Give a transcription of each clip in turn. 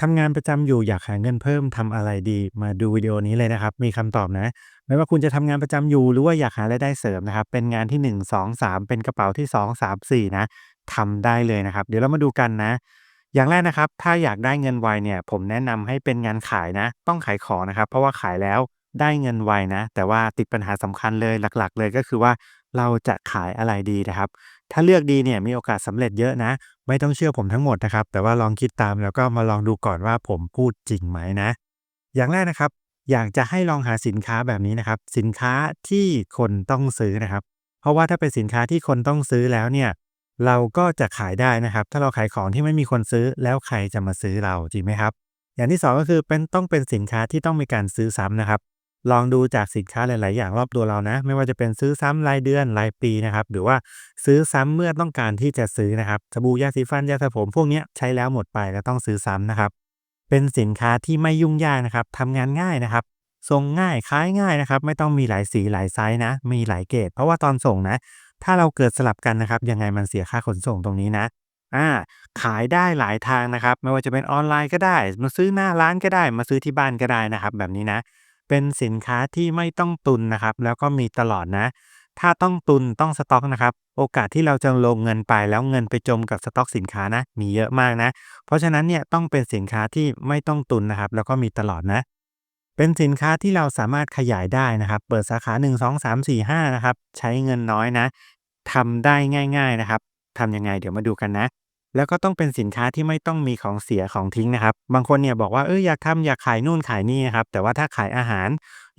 ทำงานประจำอยู่อยากหาเงินเพิ่มทำอะไรดี มาดูวิดีโอนี้เลยนะครับ มีคำตอบนะ ไม่ว่าคุณจะทำงานประจำอยู่หรือว่าอยากหารายได้เสริมนะครับ เป็นงานที่ 1 2 3 เป็นกระเป๋าที่ 2 3 4 นะทำได้เลยนะครับ เดี๋ยวเรามาดูกันนะ อย่างแรกนะครับ ถ้าอยากได้เงินไวเนี่ยผมแนะนำให้เป็นงานขายนะ ต้องขายของนะครับ เพราะว่าขายแล้วได้เงินไวนะ แต่ว่าติดปัญหาสำคัญเลยหลัก ๆ เลยก็คือว่า เราจะขายอะไรดีนะครับ ถ้าเลือกดีเนี่ยมีโอกาสสำเร็จเยอะนะ ไม่ต้องเชื่อผมทั้งหมดนะครับ แต่ว่าลองคิดตามแล้วก็มาลองดูก่อนว่าผมพูดจริงไหมนะ อย่างแรกนะครับ อยากจะให้ลองหาสินค้าแบบนี้นะครับ สินค้าที่คนต้องซื้อนะครับ เพราะว่าถ้าเป็นสินค้าที่คนต้องซื้อแล้วเนี่ยเราก็จะขายได้นะครับ ถ้าเราขายของที่ไม่มีคนซื้อแล้วใครจะมาซื้อเราจริงไหมครับ อย่างที่สองก็คือเป็นต้องเป็นสินค้าที่ต้องมีการซื้อซ้ำนะครับ ลองดูจากสินค้าหลาย ๆ อย่างรอบตัวเรานะ ไม่ว่าจะเป็นซื้อซ้ำรายเดือนรายปีนะครับ หรือว่าซื้อซ้ำเมื่อต้องการที่จะซื้อนะครับสบู่ยาสีฟันยาสระผม พวกนี้ใช้แล้วหมดไปแล้วต้องซื้อซ้ำนะครับ เป็นสินค้าที่ไม่ยุ่งยากนะครับทำงานง่ายนะครับส่งง่ายขายง่ายนะครับ ไม่ต้องมีหลายสีหลายไซส์นะ มีหลายเกรดเพราะว่าตอนส่งนะ ถ้าเราเกิดสลับกันนะครับ ยังไงมันเสียค่าขนส่งตรงนี้นะอ่าขายได้หลายทางนะครับ ไม่ว่าจะเป็นออนไลน์ก็ได้ มาซื้อหน้าร้านก็ได้ มาซื้อที่บ้านก็ได้นะครับ แบบนี้นะ เป็นสินค้าที่ไม่ต้องตุนนะครับ แล้วก็มีตลอดนะ ถ้าต้องตุนต้องสต็อกนะครับ โอกาสที่เราจะลงเงินไปแล้วเงินไปจมกับสต็อกสินค้านะ มีเยอะมากนะ เพราะฉะนั้นเนี่ยต้องเป็นสินค้าที่ไม่ต้องตุนนะครับ แล้วก็มีตลอดนะ เป็นสินค้าที่เราสามารถขยายได้นะครับ เปิดสาขา 1 2 3 4 5นะครับ ใช้เงินน้อยนะทำได้ง่าย ๆนะครับทำยังไงเดี๋ยวมาดูกันนะ แล้วก็ต้องเป็นสินค้าที่ไม่ต้องมีของเสียของทิ้งนะครับ บางคนเนี่ยบอกว่าเอออยากทำอยากขายนู่นขายนี่นะครับ แต่ว่าถ้าขายอาหาร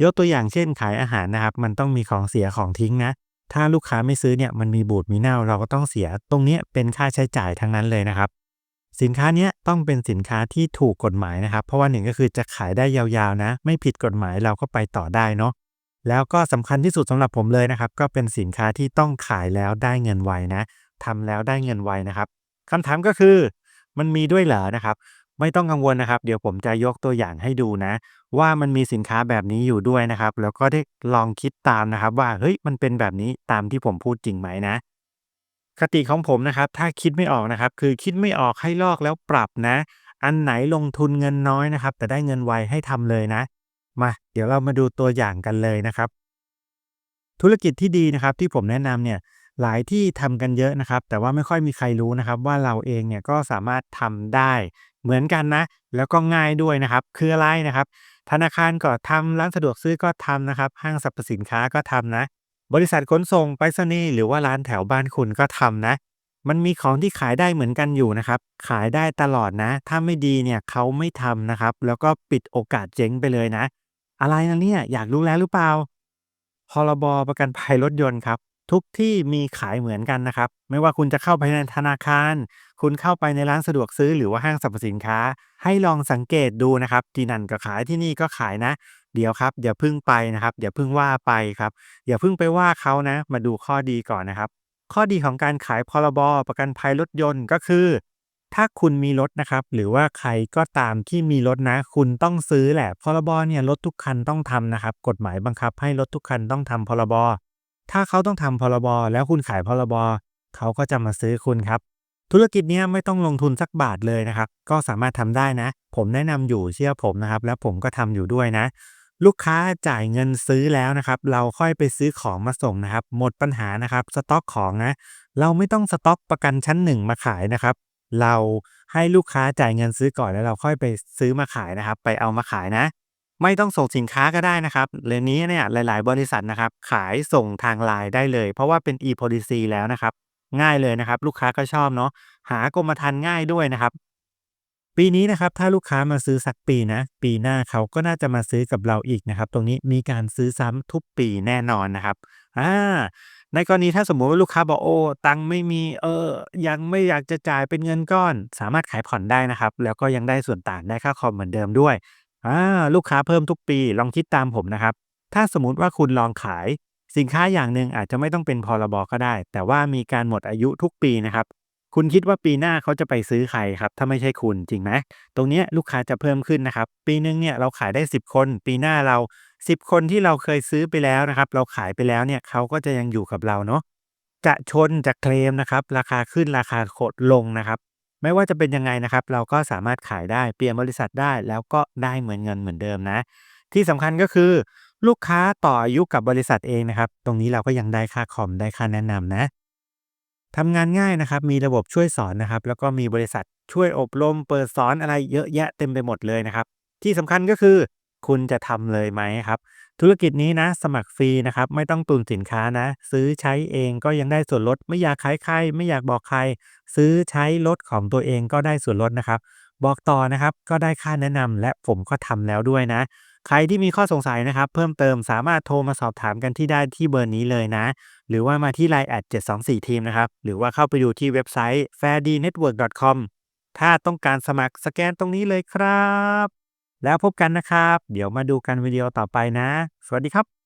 ยกตัวอย่างเช่นขายอาหารนะครับ มันต้องมีของเสียของทิ้งนะ ถ้าลูกค้าไม่ซื้อเนี่ยมันมีบูดมีเน่าเราก็ต้องเสีย ตรงนี้เป็นค่าใช้จ่ายทั้งนั้นเลยนะครับ สินค้านี้ต้องเป็นสินค้าที่ถูกกฎหมายนะครับ เพราะว่าหนึ่งก็คือจะขายได้ยาวๆนะ ไม่ผิดกฎหมายเราก็ไปต่อได้เนาะแล้วก็สำคัญที่สุดสำหรับผมเลยนะครับ ก็เป็นสินค้าที่ต้องขายแล้วได้เงินไวนะทำแล้วได้เงินไวนะครับ คำถามก็คือมันมีด้วยเหรอนะครับ ไม่ต้องกังวลนะครับ เดี๋ยวผมจะยกตัวอย่างให้ดูนะ ว่ามันมีสินค้าแบบนี้อยู่ด้วยนะครับ แล้วก็ได้ลองคิดตามนะครับ ว่าเฮ้ยมันเป็นแบบนี้ตามที่ผมพูดจริงไหมนะ คติของผมนะครับ ถ้าคิดไม่ออกนะครับ คือคิดไม่ออกให้ลอกแล้วปรับนะ อันไหนลงทุนเงินน้อยนะครับ แต่ได้เงินไวให้ทำเลยนะ มาเดี๋ยวเรามาดูตัวอย่างกันเลยนะครับ ธุรกิจที่ดีนะครับที่ผมแนะนำเนี่ย หลายที่ทำกันเยอะนะครับ แต่ว่าไม่ค่อยมีใครรู้นะครับ ว่าเราเองเนี่ยก็สามารถทำได้เหมือนกันนะ แล้วก็ง่ายด้วยนะครับ คืออะไรนะครับ ธนาคารก็ทำร้านสะดวกซื้อก็ทำนะครับ ห้างสรรพสินค้าก็ทำนะ บริษัทขนส่งไปรษณีย์หรือว่าร้านแถวบ้านคุณก็ทำนะ มันมีของที่ขายได้เหมือนกันอยู่นะครับ ขายได้ตลอดนะ ถ้าไม่ดีเนี่ยเขาไม่ทำนะครับ แล้วก็ปิดโอกาสเจ๊งไปเลยนะ อะไรนะเนี่ยอยากรู้แล้วหรือเปล่าพรบประกันภัยรถยนต์ครับ ทุกที่มีขายเหมือนกันนะครับ ไม่ว่าคุณจะเข้าไปในธนาคาร คุณเข้าไปในร้านสะดวกซื้อหรือว่าห้างสรรพสินค้า ให้ลองสังเกตดูนะครับ ที่นั่นก็ขายที่นี่ก็ขายนะ เดี๋ยวครับอย่าพึ่งไปนะครับอย่าพึ่งว่าไปครับอย่าพึ่งไปว่าเขานะ มาดูข้อดีก่อนนะครับ ข้อดีของการขายพรบประกันภัยรถยนต์ก็คือ ถ้าคุณมีรถนะครับ หรือว่าใครก็ตามที่มีรถนะ คุณต้องซื้อแหละพรบเนี่ยรถทุกคันต้องทำนะครับ กฎหมายบังคับให้รถทุกคันต้องทำพรบ ถ้าเขาต้องทำพรบแล้วคุณขายพรบเขาก็จะมาซื้อคุณครับ ธุรกิจนี้ไม่ต้องลงทุนสักบาทเลยนะครับ ก็สามารถทำได้นะ ผมแนะนำอยู่เชื่อผมนะครับ แล้วผมก็ทำอยู่ด้วยนะ ลูกค้าจ่ายเงินซื้อแล้วนะครับ เราค่อยไปซื้อของมาส่งนะครับ หมดปัญหานะครับ สต็อกของนะ เราไม่ต้องสต็อกประกันชั้นหนึ่งมาขายนะครับ เราให้ลูกค้าจ่ายเงินซื้อก่อนแล้วเราค่อยไปซื้อมาขายนะครับ ไปเอามาขายนะ ไม่ต้องส่งสินค้าก็ได้นะครับเรนนี้เนี่ยหลาย ๆ บริษัทนะครับ ขายส่งทางไลน์ได้เลย เพราะว่าเป็น e-policy แล้วนะครับ ง่ายเลยนะครับ ลูกค้าก็ชอบเนาะหากรมธรรม์ง่ายด้วยนะครับ ปีนี้นะครับถ้าลูกค้ามาซื้อสักปีนะ ปีหน้าเขาก็น่าจะมาซื้อกับเราอีกนะครับ ตรงนี้มีการซื้อซ้ำทุกปีแน่นอนนะครับอ่าในกรณีถ้าสมมุติว่าลูกค้าบอกโอ้ตังค์ไม่มีเออยังไม่อยากจะจ่ายเป็นเงินก้อน สามารถขายผ่อนได้นะครับ แล้วก็ยังได้ส่วนต่างได้ค่าคอมเหมือนเดิมด้วย อ่าลูกค้าเพิ่มทุกปีลองคิดตามผมนะครับ ถ้าสมมติว่าคุณลองขาย สินค้าอย่างหนึ่งอาจจะไม่ต้องเป็นพรบก็ได้ แต่ว่ามีการหมดอายุทุกปีนะครับ คุณคิดว่าปีหน้าเขาจะไปซื้อใครครับ ถ้าไม่ใช่คุณจริงไหมตรงนี้ลูกค้าจะเพิ่มขึ้นนะครับ ปีหนึงเนี่ยเราขายได้ 10 คน ปีหน้าเรา 10 คนที่เราเคยซื้อไปแล้วนะครับ เราขายไปแล้วเนี่ยเขาก็จะยังอยู่กับเราเนาะจะชนจะเคลมนะครับ ราคาขึ้นราคาโคดลงนะครับ ไม่ว่าจะเป็นยังไงนะครับ เราก็สามารถขายได้เปลี่ยนบริษัทได้แล้วก็ได้เหมือนเงินเหมือนเดิมนะ ที่สำคัญก็คือลูกค้าต่ออายุกับบริษัทเองนะครับ ตรงนี้เราก็ยังได้ค่าคอมได้ค่าแนะนำนะทำงานง่ายนะครับ มีระบบช่วยสอนนะครับ แล้วก็มีบริษัทช่วยอบรม เปิดสอนอะไรเยอะแยะเต็มไปหมดเลยนะครับ ที่สำคัญก็คือ คุณจะทำเลยไหมครับ ธุรกิจนี้นะ สมัครฟรีนะครับ ไม่ต้องตุนสินค้านะ ซื้อใช้เองก็ยังได้ส่วนลด ไม่อยากขายใคร ไม่อยากบอกใคร ซื้อใช้รถของตัวเองก็ได้ส่วนลดนะครับ บอกต่อนะครับก็ได้ค่าแนะนำและผมก็ทำแล้วด้วยนะ ใครที่มีข้อสงสัยนะครับ เพิ่มเติมสามารถโทรมาสอบถามกันที่ได้ที่เบอร์นี้เลยนะ หรือว่ามาที่ Line แอด724ทีมนะครับหรือว่าเข้าไปดูที่เว็บไซต์ fairdnetwork.com ถ้าต้องการสมัครสแกนตรงนี้เลยครับ แล้วพบกันนะครับ เดี๋ยวมาดูกันวิดีโอต่อไปนะ สวัสดีครับ